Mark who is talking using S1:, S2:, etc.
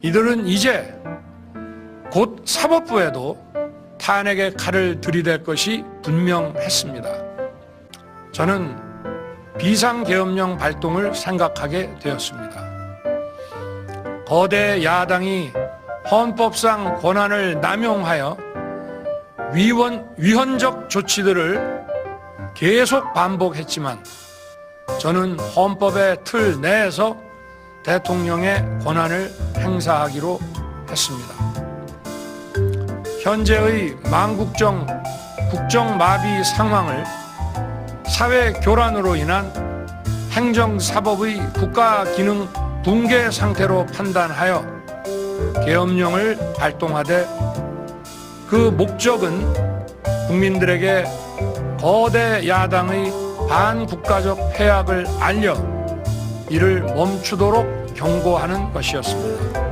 S1: 이들은 이제 곧 사법부에도 탄핵의 칼을 들이댈 것이 분명했습니다. 저는 비상계엄령 발동을 생각하게 되었습니다. 거대 야당이 헌법상 권한을 남용하여 위원, 위헌적 조치들을 계속 반복했지만 저는 헌법의 틀 내에서 대통령의 권한을 행사하기로 했습니다. 현재의 망국정 국정마비 상황을 사회 교란으로 인한 행정사법의 국가 기능 붕괴 상태로 판단하여 계엄령을 발동하되 그 목적은 국민들에게 거대 야당의 반국가적 해악을 알려 이를 멈추도록 경고하는 것이었습니다.